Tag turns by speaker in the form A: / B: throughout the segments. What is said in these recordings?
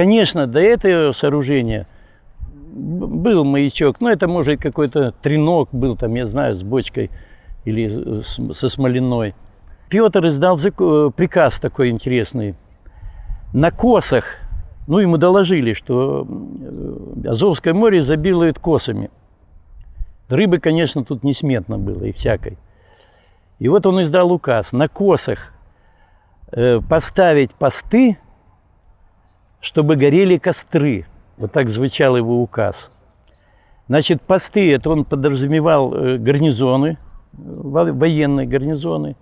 A: Конечно, до этого сооружения был маячок, но это может какой-то тренок был там, я знаю, с бочкой или со смоляной. Петр издал э, приказ такой интересный. На косах, ну, ему доложили, что э, Азовское море изобилует косами. Рыбы, конечно, тут несметно было и всякой. И вот он издал указ на косах э, поставить посты, чтобы горели костры. Вот так звучал его указ. Значит, посты, это он подразумевал э, гарнизоны, э, во- военные гарнизоны,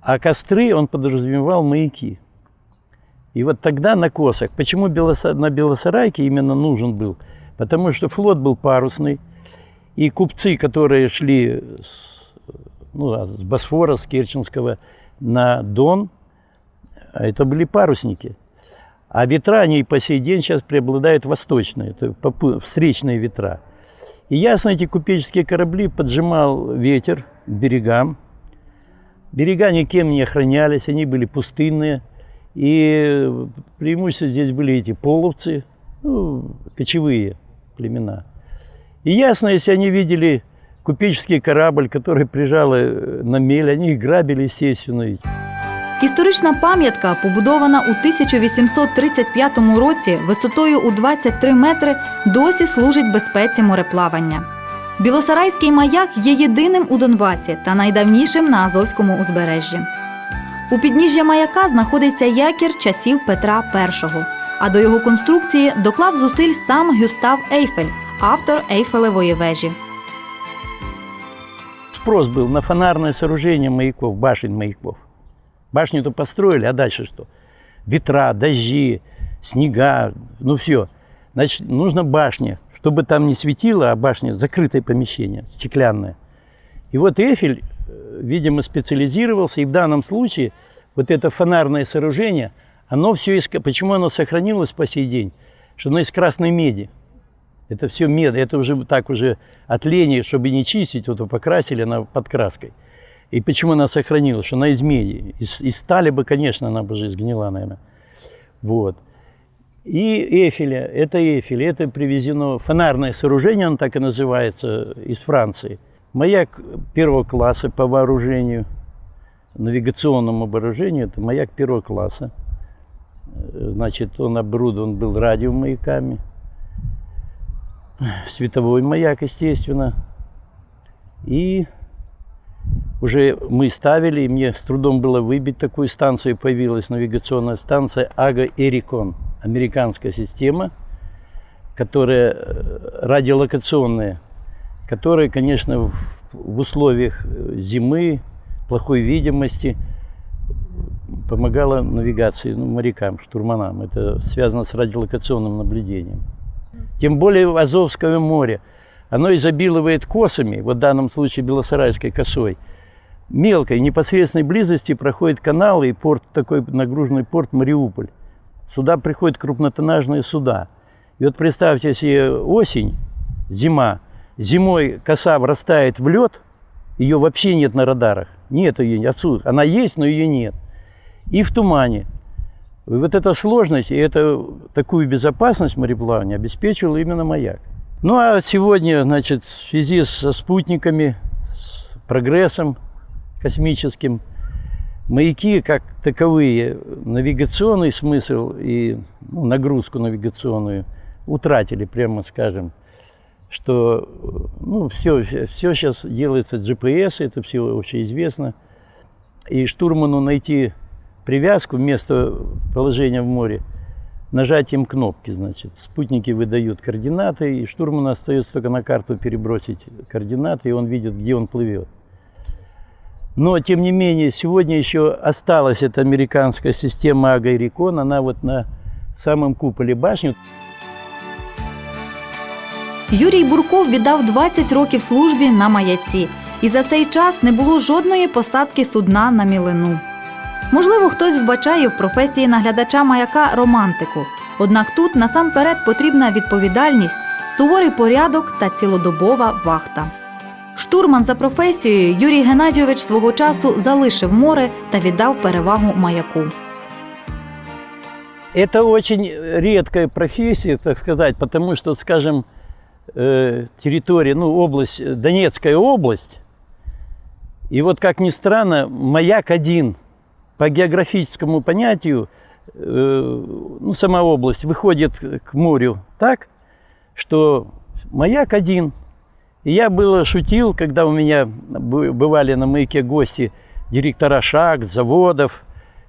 A: а костры он подразумевал маяки. И вот тогда на косах, почему на Белосарайке именно нужен был? Потому что флот был парусный, и купцы, которые шли с, ну, а, с Босфора, с Керченского на Дон, а это были парусники. А ветра, они и по сей день сейчас преобладают восточные, это встречные ветра. И ясно, эти купеческие корабли поджимал ветер к берегам. Берега никем не охранялись, они были пустынные. И преимущество здесь были эти половцы, ну, кочевые племена. И ясно, если они видели купеческий корабль, который прижал э, на мель, они их грабили, естественно.
B: Історична пам'ятка, побудована у 1835 році висотою у 23 метри, досі служить безпеці мореплавання. Білосарайський маяк є єдиним у Донбасі та найдавнішим на Азовському узбережжі. У підніжжя маяка знаходиться якір часів Петра І, а до його конструкції доклав зусиль сам Гюстав Ейфель, автор Ейфелевої вежі.
A: Спрос был на фонарное сооружение маяков, башен маяков. Башню-то построили, а дальше что? Ветра, дожди, снега, ну все. Значит, нужно башня, чтобы там не светило, а башня закрытое помещение, стеклянное. И вот Эйфель, э, видимо, специализировался, и в данном случае вот это фонарное сооружение, оно все из... Почему оно сохранилось по сей день? Что оно из красной меди. Это все мед, это уже так уже от лени, чтобы не чистить, вот покрасили она под краской. И почему она сохранилась? Она из меди. Из, из стали бы, конечно, она бы уже сгнила, наверное. Вот. И Эфеля, это Эфель, это привезено фонарное сооружение, оно так и называется, из Франции. Маяк первого класса по вооружению, навигационному вооружению, это маяк первого класса. Значит, он оборудован был радиомаяками, световой маяк, естественно. И уже мы ставили, и мне с трудом было выбить такую станцию. Появилась навигационная станция Ага Эрикон, американская система, которая э, радиолокационная, которая, конечно, в, в условиях э, зимы, плохой видимости помогала навигации ну, морякам, штурманам. Это связано с радиолокационным наблюдением. Тем более в Азовское море. Оно изобилует косами, вот в данном случае Белосарайской косой. Мелкой, непосредственной близости проходит канал и порт, такой нагруженный порт Мариуполь. Сюда приходят крупнотоннажные суда. И вот представьте себе осень, зима. Зимой коса врастает в лед, ее вообще нет на радарах. Нет ее отсюда. Она есть, но ее нет. И в тумане. И вот эта сложность и это, такую безопасность мореплавания обеспечивал именно маяк. Ну а сегодня, значит, в связи со спутниками, с прогрессом космическим, маяки как таковые, навигационный смысл и ну, нагрузку навигационную утратили, прямо скажем, что ну, все, все сейчас делается GPS, это все общеизвестно. И штурману найти привязку вместо положения в море нажатием кнопки, значит. Спутники выдают координаты, и штурману остается только на карту перебросить координаты, и он видит, где он плывет. Но, тем не менее, сегодня еще осталась эта американская система Ага-Рикон, она вот на самом куполе башни.
B: Юрій Бурков віддав 20 років службі на маяці, і за цей час не було жодної посадки судна на мілину. Можливо, хтось вбачає в професії наглядача маяка романтику. Однак тут насамперед потрібна відповідальність, суворий порядок та цілодобова вахта. Штурман за професією Юрій Геннадійович свого часу залишив море та віддав перевагу маяку.
A: Это очень редкая профессия, так сказать, потому что, скажем, э, территория, ну, область, э, Донецкая область, и вот, как ни странно, маяк один по географическому понятию, э, ну, сама область выходит к морю так, что маяк один. И я было шутил, когда у меня бы- бывали на маяке гости директора шахт, заводов,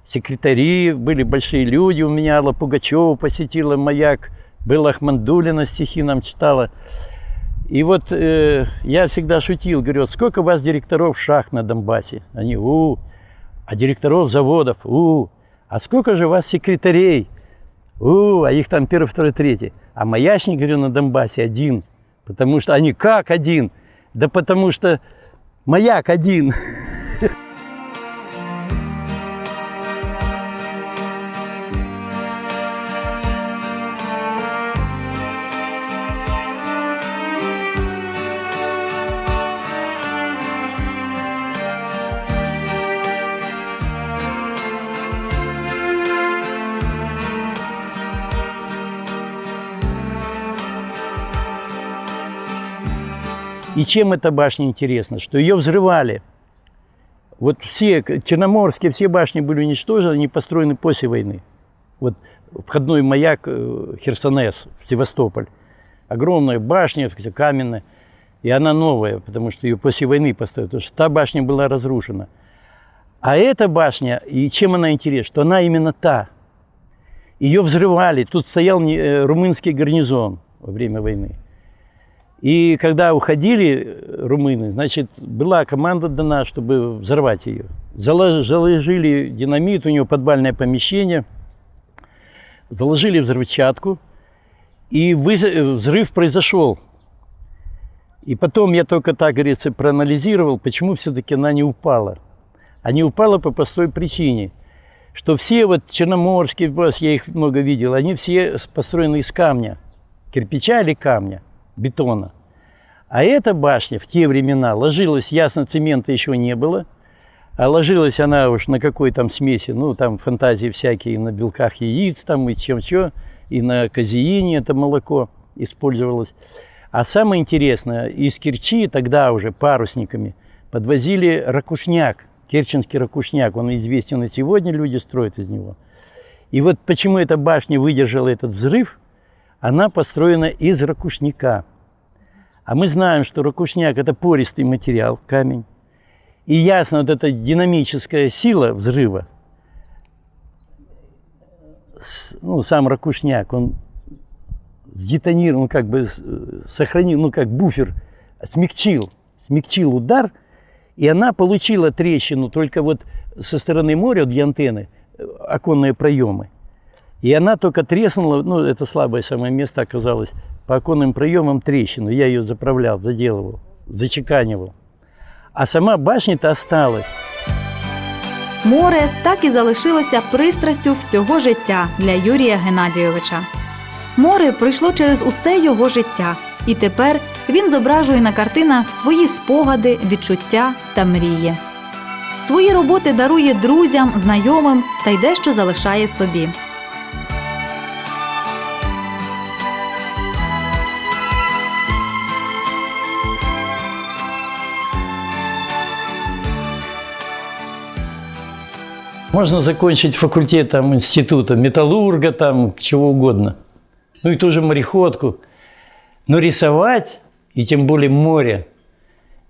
A: секретари, были большие люди. У меня Алла Пугачева посетила маяк, была Ахмандулина стихи нам читала. И вот э, я всегда шутил, говорю, «Вот сколько у вас директоров шахт на Донбассе? Они, у, а директоров заводов, у, а сколько же вас секретарей? У, а их там первый, второй, третий. А маячник, говорю, на Донбассе один. Потому что они как один? Да потому что маяк один. И чем эта башня интересна? Что ее взрывали. Вот все, черноморские, все башни были уничтожены, они построены после войны. Вот входной маяк э, Херсонес в Севастополь. Огромная башня, каменная. И она новая, потому что ее после войны построили. Потому что та башня была разрушена. А эта башня, и чем она интересна? Что она именно та. Ее взрывали. Тут стоял э, румынский гарнизон во время войны. И когда уходили э, румыны, значит, была команда дана, чтобы взорвать ее. Зало- Заложили динамит, у него подвальное помещение, заложили взрывчатку, и э, взрыв произошел. И потом я только, так говорится, проанализировал, почему все-таки она не упала. А не упала по простой причине, что все вот черноморские, я их много видел, они все построены из камня, кирпича или камня, бетона. А эта башня в те времена ложилась, ясно, цемента еще не было, а ложилась она уж на какой там смеси, ну, там фантазии всякие, на белках яиц там и чем-что, и на казеине это молоко использовалось. А самое интересное, из Керчи тогда уже парусниками подвозили ракушняк, керченский ракушняк, он известен и сегодня, люди строят из него. И вот почему эта башня выдержала этот взрыв, она построена из ракушника. А мы знаем, что ракушняк – это пористый материал, камень. И ясно, вот эта динамическая сила взрыва, ну, сам ракушняк, он сдетонировал, ну, как бы э, сохранил, ну, как буфер, смягчил, смягчил удар, и она получила трещину только вот со стороны моря, вот где антенны, э, оконные проемы. И она только треснула, ну, это слабое самое место оказалось, по оконным проемам трещину. Я ее заправлял, заделывал, зачеканивал. А сама башня-то осталась.
B: Море так і залишилося пристрастю всього життя для Юрія Геннадійовича. Море пройшло через усе його життя, і тепер він зображує на картинах свої спогади, відчуття та мрії. Свої роботи дарує друзям, знайомим та й дещо залишає собі.
A: Можно закончить факультет там, института, металлурга, там, чего угодно. Ну и ту же мореходку. Но рисовать, и тем более море,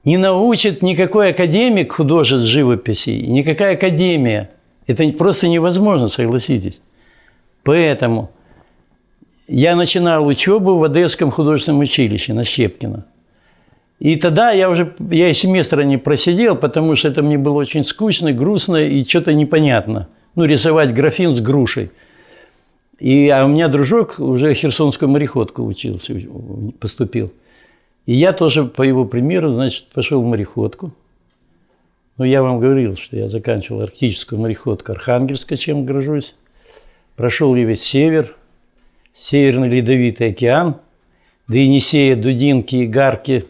A: не научит никакой академик художеств живописи, никакая академия. Это просто невозможно, согласитесь. Поэтому я начинал учебу в Одесском художественном училище на Щепкина. И тогда я уже, я и семестра не просидел, потому что это мне было очень скучно, грустно и что-то непонятно. Ну, рисовать графин с грушей. И, а у меня дружок уже херсонскую мореходку учился, поступил. И я тоже, по его примеру, значит, пошел в мореходку. Ну, я вам говорил, что я заканчивал арктическую мореходку Архангельска, чем горжусь. Прошел я весь север, Северный Ледовитый океан, до Енисея, Дудинки, Игарки.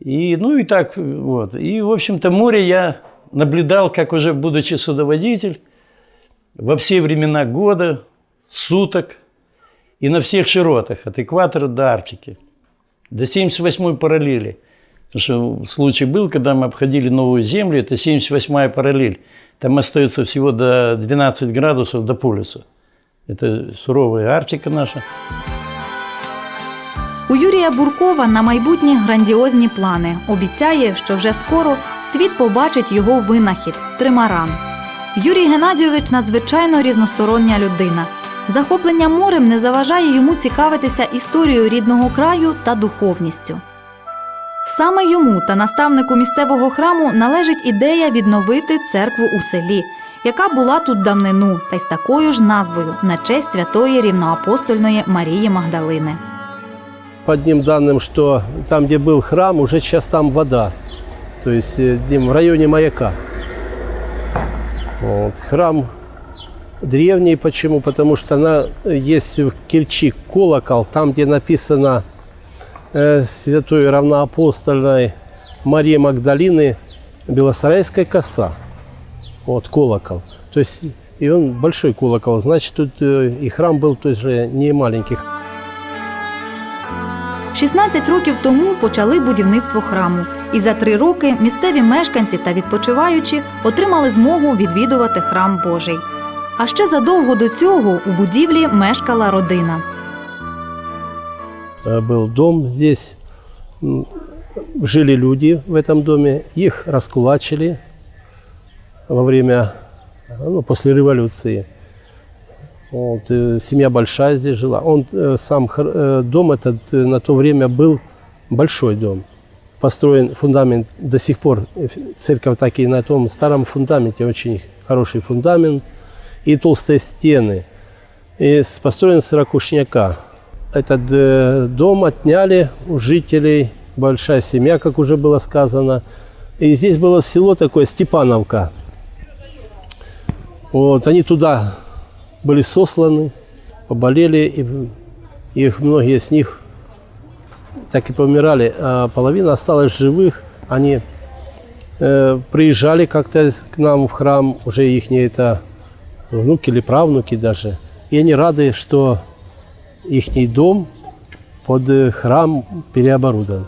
A: И, ну и так, вот. И, в общем-то, море я наблюдал, как уже будучи судоводитель, во все времена года, суток и на всех широтах, от экватора до Арктики, до 78 параллели. Потому что случай был, когда мы обходили новую Землю, это 78 параллель. Там остается всего до 12 градусов до полюса. Это суровая Арктика наша.
B: У Юрія Буркова на майбутнє грандіозні плани. Обіцяє, що вже скоро світ побачить його винахід тримаран. Юрій Геннадійович надзвичайно різностороння людина. Захоплення морем не заважає йому цікавитися історією рідного краю та духовністю. Саме йому та наставнику місцевого храму належить ідея відновити церкву у селі, яка була тут давнину та й з такою ж назвою на честь святої рівноапостольної Марії Магдалини.
C: По одним данным, что там, где был храм, уже сейчас там вода. То есть э, в районе маяка. Вот. Храм древний. Почему? Потому что она э, есть в Кирчи колокол, там, где написано э, святой равноапостольной Марии Магдалины Белосарайская коса. Вот колокол. То есть и он большой колокол, значит, тут э, и храм был тоже не маленький.
B: 16 років тому почали будівництво храму, і за три роки місцеві мешканці та відпочиваючі отримали змогу відвідувати храм Божий. А ще задовго до цього у будівлі мешкала родина.
C: Э, был дом здесь, м, жили люди в этом доме, их раскулачили во время, ну, после революции. Вот, э, семья большая здесь жила. Он э, сам э, дом этот на то время был большой дом. Построен фундамент до сих пор. Церковь так и на том старом фундаменте, очень хороший фундамент и толстые стены. И построен с ракушняка. Этот дом отняли у жителей, большая семья, как уже было сказано. И здесь было село такое, Степановка. Вот, они туда были сосланы, поболели, и их, многие с них так и помирали, а половина осталась живых. Они э, приезжали как-то к нам в храм, уже их это внуки или правнуки даже. И они рады, что их дом под э, храм переоборудован.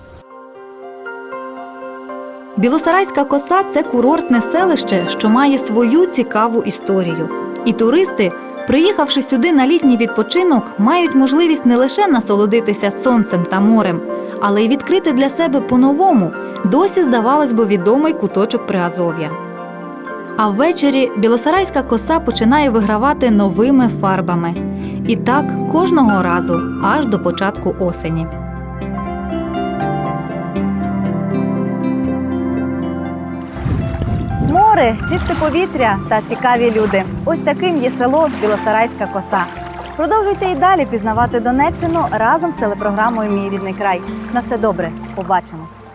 B: Білосарайська коса це курортне селище, що має свою цікаву історію. І туристи, приїхавши сюди на літній відпочинок, мають можливість не лише насолодитися сонцем та морем, але й відкрити для себе по-новому досі, здавалось би, відомий куточок Приазов'я. А ввечері білосарайська коса починає вигравати новими фарбами. І так кожного разу, аж до початку осені.
D: Море, чисте повітря та цікаві люди. Ось таким є село Білосарайська коса. Продовжуйте і далі пізнавати Донеччину разом з телепрограмою Мій рідний край. На все добре, побачимось.